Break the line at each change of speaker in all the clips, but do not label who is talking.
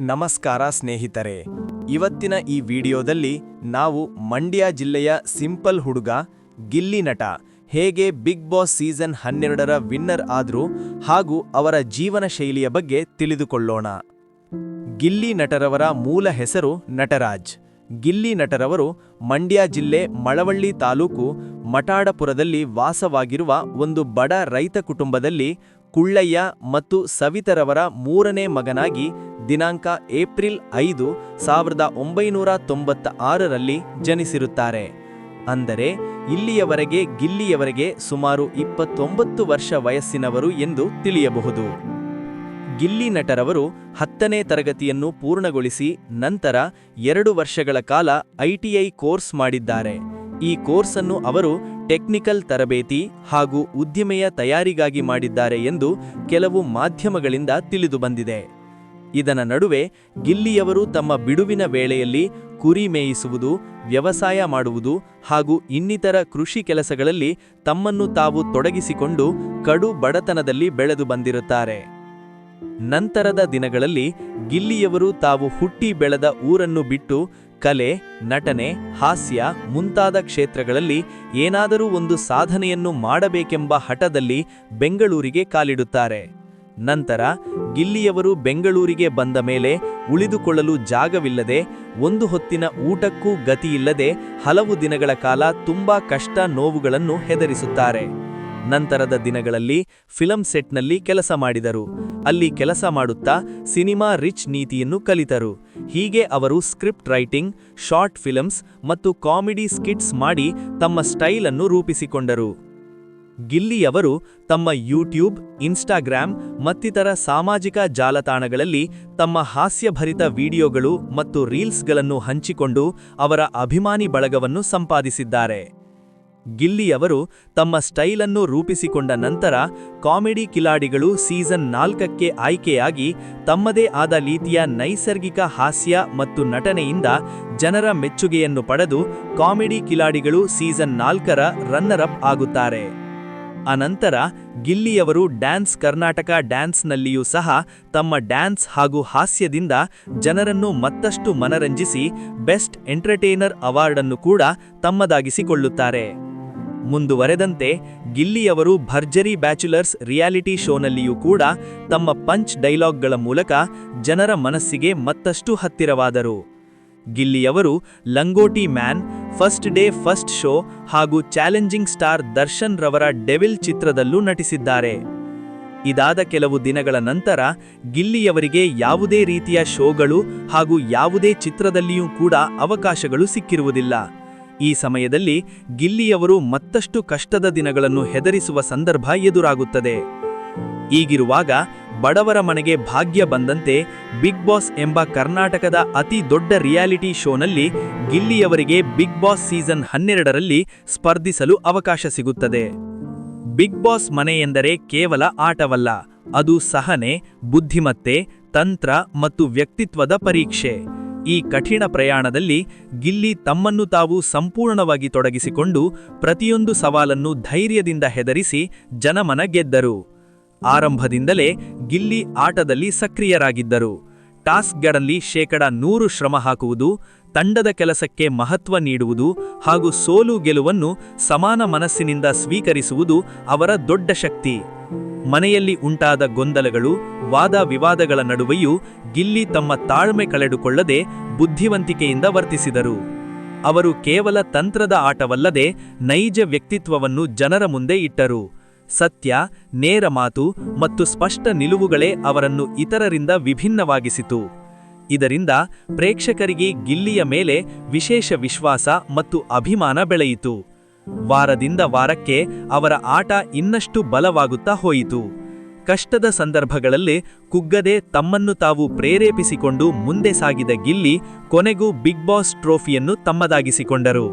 ನಮಸ್ಕಾರ ಸ್ನೇಹಿತರೆ. ಇವತ್ತಿನ ಈ ವಿಡಿಯೋದಲ್ಲಿ ನಾವು ಮಂಡ್ಯ ಜಿಲ್ಲೆಯ ಸಿಂಪಲ್ ಹುಡುಗ, ಗಿಲ್ಲಿ ನಟ, ಹೇಗೆ ಬಿಗ್ ಬಾಸ್ ಸೀಸನ್ ಹನ್ನೆರಡರ ವಿನ್ನರ್ ಆದ್ರು ಹಾಗೂ ಅವರ ಜೀವನ ಶೈಲಿಯ ಬಗ್ಗೆ ತಿಳಿದುಕೊಳ್ಳೋಣ. ಗಿಲ್ಲಿ ನಟರವರ ಮೂಲ ಹೆಸರು ನಟರಾಜ್. ಗಿಲ್ಲಿ ನಟರವರು ಮಂಡ್ಯ ಜಿಲ್ಲೆ ಮಳವಳ್ಳಿ ತಾಲೂಕು ಮಠಾಡಪುರದಲ್ಲಿ ವಾಸವಾಗಿರುವ ಒಂದು ಬಡ ರೈತ ಕುಟುಂಬದಲ್ಲಿ ಕುಳ್ಳಯ್ಯ ಮತ್ತು ಸವಿತರವರ ಮೂರನೇ ಮಗನಾಗಿ ದಿನಾಂಕ ಏಪ್ರಿಲ್ ಐದು, ಸಾವಿರದ ಒಂಬೈನೂರ ತೊಂಬತ್ತ ಆರರಲ್ಲಿ ಜನಿಸಿರುತ್ತಾರೆ. ಅಂದರೆ, ಇಲ್ಲಿಯವರೆಗೆ ಗಿಲ್ಲಿಯವರೆಗೆ ಸುಮಾರು ಇಪ್ಪತ್ತೊಂಬತ್ತು ವರ್ಷ ವಯಸ್ಸಿನವರು ಎಂದು ತಿಳಿಯಬಹುದು. ಗಿಲ್ಲಿ ನಟರವರು ಹತ್ತನೇ ತರಗತಿಯನ್ನು ಪೂರ್ಣಗೊಳಿಸಿ ನಂತರ ಎರಡು ವರ್ಷಗಳ ಕಾಲ ಐಟಿಐ ಕೋರ್ಸ್ ಮಾಡಿದ್ದಾರೆ. ಈ ಕೋರ್ಸನ್ನು ಅವರು ಟೆಕ್ನಿಕಲ್ ತರಬೇತಿ ಹಾಗೂ ಉದ್ದಿಮೆಯ ತಯಾರಿಗಾಗಿ ಮಾಡಿದ್ದಾರೆ ಎಂದು ಕೆಲವು ಮಾಧ್ಯಮಗಳಿಂದ ತಿಳಿದುಬಂದಿದೆ. ಇದರ ನಡುವೆ ಗಿಲ್ಲಿಯವರು ತಮ್ಮ ಬಿಡುವಿನ ವೇಳೆಯಲ್ಲಿ ಕುರಿ ಮೇಯಿಸುವುದು, ವ್ಯವಸಾಯ ಮಾಡುವುದು ಹಾಗೂ ಇನ್ನಿತರ ಕೃಷಿ ಕೆಲಸಗಳಲ್ಲಿ ತಮ್ಮನ್ನು ತಾವು ತೊಡಗಿಸಿಕೊಂಡು ಕಡು ಬಡತನದಲ್ಲಿ ಬೆಳೆದು ಬಂದಿರುತ್ತಾರೆ. ನಂತರದ ದಿನಗಳಲ್ಲಿ ಗಿಲ್ಲಿಯವರು ತಾವು ಹುಟ್ಟಿ ಬೆಳೆದ ಊರನ್ನು ಬಿಟ್ಟು ಕಲೆ, ನಟನೆ, ಹಾಸ್ಯ ಮುಂತಾದ ಕ್ಷೇತ್ರಗಳಲ್ಲಿ ಏನಾದರೂ ಒಂದು ಸಾಧನೆಯನ್ನು ಮಾಡಬೇಕೆಂಬ ಹಠದಲ್ಲಿ ಬೆಂಗಳೂರಿಗೆ ಕಾಲಿಡುತ್ತಾರೆ. ನಂತರ ಗಿಲ್ಲಿಯವರು ಬೆಂಗಳೂರಿಗೆ ಬಂದ ಮೇಲೆ ಉಳಿದುಕೊಳ್ಳಲು ಜಾಗವಿಲ್ಲದೆ ಒಂದು ಹೊತ್ತಿನ ಊಟಕ್ಕೂ ಗತಿಯಿಲ್ಲದೆ ಹಲವು ದಿನಗಳ ಕಾಲ ತುಂಬಾ ಕಷ್ಟ ನೋವುಗಳನ್ನು ಹೆದರಿಸುತ್ತಾರೆ. ನಂತರದ ದಿನಗಳಲ್ಲಿ ಫಿಲಂ ಸೆಟ್ನಲ್ಲಿ ಕೆಲಸ ಮಾಡಿದರು. ಅಲ್ಲಿ ಕೆಲಸ ಮಾಡುತ್ತಾ ಸಿನಿಮಾ ರಿಚ್ ನೀತಿಯನ್ನು ಕಲಿತರು. ಹೀಗೆ ಅವರು ಸ್ಕ್ರಿಪ್ಟ್ ರೈಟಿಂಗ್, ಶಾರ್ಟ್ ಫಿಲಮ್ಸ್ ಮತ್ತು ಕಾಮಿಡಿ ಸ್ಕಿಟ್ಸ್ ಮಾಡಿ ತಮ್ಮ ಸ್ಟೈಲನ್ನು ರೂಪಿಸಿಕೊಂಡರು. ಗಿಲ್ಲಿಯವರು ತಮ್ಮ ಯೂಟ್ಯೂಬ್, ಇನ್ಸ್ಟಾಗ್ರಾಮ್ ಮತ್ತಿತರ ಸಾಮಾಜಿಕ ಜಾಲತಾಣಗಳಲ್ಲಿ ತಮ್ಮ ಹಾಸ್ಯಭರಿತ ವಿಡಿಯೋಗಳು ಮತ್ತು ರೀಲ್ಸ್ಗಳನ್ನು ಹಂಚಿಕೊಂಡು ಅವರ ಅಭಿಮಾನಿ ಬಳಗವನ್ನು ಸಂಪಾದಿಸಿದ್ದಾರೆ. ಗಿಲ್ಲಿಯವರು ತಮ್ಮ ಸ್ಟೈಲನ್ನು ರೂಪಿಸಿಕೊಂಡ ನಂತರ ಕಾಮಿಡಿ ಕಿಲಾಡಿಗಳು ಸೀಸನ್ ನಾಲ್ಕಕ್ಕೆ ಆಯ್ಕೆಯಾಗಿ ತಮ್ಮದೇ ಆದ ರೀತಿಯ ನೈಸರ್ಗಿಕ ಹಾಸ್ಯ ಮತ್ತು ನಟನೆಯಿಂದ ಜನರ ಮೆಚ್ಚುಗೆಯನ್ನು ಪಡೆದು ಕಾಮಿಡಿ ಕಿಲಾಡಿಗಳು ಸೀಸನ್ ನಾಲ್ಕರ ರನ್ನರ್ ಅಪ್ ಆಗುತ್ತಾರೆ. ಅನಂತರ ಗಿಲ್ಲಿಯವರು ಡ್ಯಾನ್ಸ್ ಕರ್ನಾಟಕ ಡ್ಯಾನ್ಸ್ನಲ್ಲಿಯೂ ಸಹ ತಮ್ಮ ಡ್ಯಾನ್ಸ್ ಹಾಗೂ ಹಾಸ್ಯದಿಂದ ಜನರನ್ನು ಮತ್ತಷ್ಟು ಮನರಂಜಿಸಿ ಬೆಸ್ಟ್ ಎಂಟರ್ಟೈನರ್ ಅವಾರ್ಡನ್ನು ಕೂಡ ತಮ್ಮದಾಗಿಸಿಕೊಳ್ಳುತ್ತಾರೆ. ಮುಂದುವರೆದಂತೆ ಗಿಲ್ಲಿಯವರು ಭರ್ಜರಿ ಬ್ಯಾಚುಲರ್ಸ್ ರಿಯಾಲಿಟಿ ಶೋನಲ್ಲಿಯೂ ಕೂಡ ತಮ್ಮ ಪಂಚ್ ಡೈಲಾಗ್ಗಳ ಮೂಲಕ ಜನರ ಮನಸ್ಸಿಗೆ ಮತ್ತಷ್ಟು ಹತ್ತಿರವಾದರು. ಗಿಲ್ಲಿಯವರು Langoti man, first day first show ಹಾಗೂ ಚಾಲೆಂಜಿಂಗ್ ಸ್ಟಾರ್ ದರ್ಶನ್ ರವರ ಡೆವಿಲ್ ಚಿತ್ರದಲ್ಲೂ ನಟಿಸಿದ್ದಾರೆ. ಇದಾದ ಕೆಲವು ದಿನಗಳ ನಂತರ ಗಿಲ್ಲಿಯವರಿಗೆ ಯಾವುದೇ ರೀತಿಯ ಶೋಗಳು ಹಾಗೂ ಯಾವುದೇ ಚಿತ್ರದಲ್ಲಿಯೂ ಕೂಡ ಅವಕಾಶಗಳು ಸಿಕ್ಕಿರುವುದಿಲ್ಲ. ಈ ಸಮಯದಲ್ಲಿ ಗಿಲ್ಲಿಯವರು ಮತ್ತಷ್ಟು ಕಷ್ಟದ ದಿನಗಳನ್ನು ಹೆದರಿಸುವ ಸಂದರ್ಭ ಎದುರಾಗುತ್ತದೆ. ಈಗಿರುವಾಗ ಬಡವರ ಮನೆಗೆ ಭಾಗ್ಯ ಬಂದಂತೆ ಬಿಗ್ ಬಾಸ್ ಎಂಬ ಕರ್ನಾಟಕದ ಅತಿ ದೊಡ್ಡ ರಿಯಾಲಿಟಿ ಶೋನಲ್ಲಿ ಗಿಲ್ಲಿಯವರಿಗೆ ಬಿಗ್ ಬಾಸ್ ಸೀಸನ್ ಹನ್ನೆರಡರಲ್ಲಿ ಸ್ಪರ್ಧಿಸಲು ಅವಕಾಶ ಸಿಗುತ್ತದೆ. ಬಿಗ್ ಬಾಸ್ ಮನೆ ಎಂದರೆ ಕೇವಲ ಆಟವಲ್ಲ, ಅದು ಸಹನೆ, ಬುದ್ಧಿಮತ್ತೆ, ತಂತ್ರ ಮತ್ತು ವ್ಯಕ್ತಿತ್ವದ ಪರೀಕ್ಷೆ. ಈ ಕಠಿಣ ಪ್ರಯಾಣದಲ್ಲಿ ಗಿಲ್ಲಿ ತಮ್ಮನ್ನು ತಾವು ಸಂಪೂರ್ಣವಾಗಿ ತೊಡಗಿಸಿಕೊಂಡು ಪ್ರತಿಯೊಂದು ಸವಾಲನ್ನು ಧೈರ್ಯದಿಂದ ಹೆದರಿಸಿ ಜನಮನ ಗೆದ್ದರು. ಆರಂಭದಿಂದಲೇ ಗಿಲ್ಲಿ ಆಟದಲ್ಲಿ ಸಕ್ರಿಯರಾಗಿದ್ದರು. ಟಾಸ್ಕ್ಗಳಲ್ಲಿ ಶೇಕಡ ನೂರು ಶ್ರಮ ಹಾಕುವುದು, ತಂಡದ ಕೆಲಸಕ್ಕೆ ಮಹತ್ವ ನೀಡುವುದು ಹಾಗೂ ಸೋಲು ಗೆಲುವನ್ನು ಸಮಾನ ಮನಸ್ಸಿನಿಂದ ಸ್ವೀಕರಿಸುವುದು ಅವರ ದೊಡ್ಡ ಶಕ್ತಿ. ಮನೆಯಲ್ಲಿ ಉಂಟಾದ ಗೊಂದಲಗಳು, ವಾದ ವಿವಾದಗಳ ನಡುವೆಯೂ ಗಿಲ್ಲಿ ತಮ್ಮ ತಾಳ್ಮೆ ಕಳೆದುಕೊಳ್ಳದೆ ಬುದ್ಧಿವಂತಿಕೆಯಿಂದ ವರ್ತಿಸಿದರು. ಅವರು ಕೇವಲ ತಂತ್ರದ ಆಟವಲ್ಲದೆ ನೈಜ ವ್ಯಕ್ತಿತ್ವವನ್ನು ಜನರ ಮುಂದೆ ಇಟ್ಟರು. ಸತ್ಯ, ನೇರ ಮಾತು ಮತ್ತು ಸ್ಪಷ್ಟ ನಿಲುವುಗಳೇ ಅವರನ್ನು ಇತರರಿಂದ ವಿಭಿನ್ನವಾಗಿಸಿತು. ಇದರಿಂದ ಪ್ರೇಕ್ಷಕರಿಗೆ ಗಿಲ್ಲಿಯ ಮೇಲೆ ವಿಶೇಷ ವಿಶ್ವಾಸ ಮತ್ತು ಅಭಿಮಾನ ಬೆಳೆಯಿತು. ವಾರದಿಂದ ವಾರಕ್ಕೆ ಅವರ ಆಟ ಇನ್ನಷ್ಟು ಬಲವಾಗುತ್ತಾ ಹೋಯಿತು. ಕಷ್ಟದ ಸಂದರ್ಭಗಳಲ್ಲಿ ಕುಗ್ಗದೆ ತಮ್ಮನ್ನು ತಾವು ಪ್ರೇರೇಪಿಸಿಕೊಂಡು ಮುಂದೆ ಸಾಗಿದ ಗಿಲ್ಲಿ ಕೊನೆಗೂ ಬಿಗ್ ಬಾಸ್ ಟ್ರೋಫಿಯನ್ನು ತಮ್ಮದಾಗಿಸಿಕೊಂಡರು.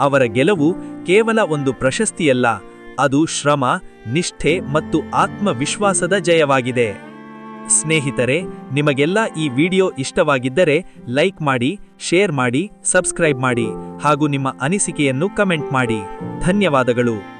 ಅವರ ಗೆಲುವು ಕೇವಲ ಒಂದು ಪ್ರಶಸ್ತಿಯಲ್ಲ ಅದು ಶ್ರಮ, ನಿಷ್ಠೆ ಮತ್ತು ಆತ್ಮವಿಶ್ವಾಸದ ಜಯವಾಗಿದೆ. ಸ್ನೇಹಿತರೆ, ನಿಮಗೆಲ್ಲ ಈ ವಿಡಿಯೋ ಇಷ್ಟವಾಗಿದ್ದರೆ ಲೈಕ್ ಮಾಡಿ, ಶೇರ್ ಮಾಡಿ, ಸಬ್ಸ್ಕ್ರೈಬ್ ಮಾಡಿ ಹಾಗೂ ನಿಮ್ಮ ಅನಿಸಿಕೆಯನ್ನು ಕಮೆಂಟ್ ಮಾಡಿ. ಧನ್ಯವಾದಗಳು.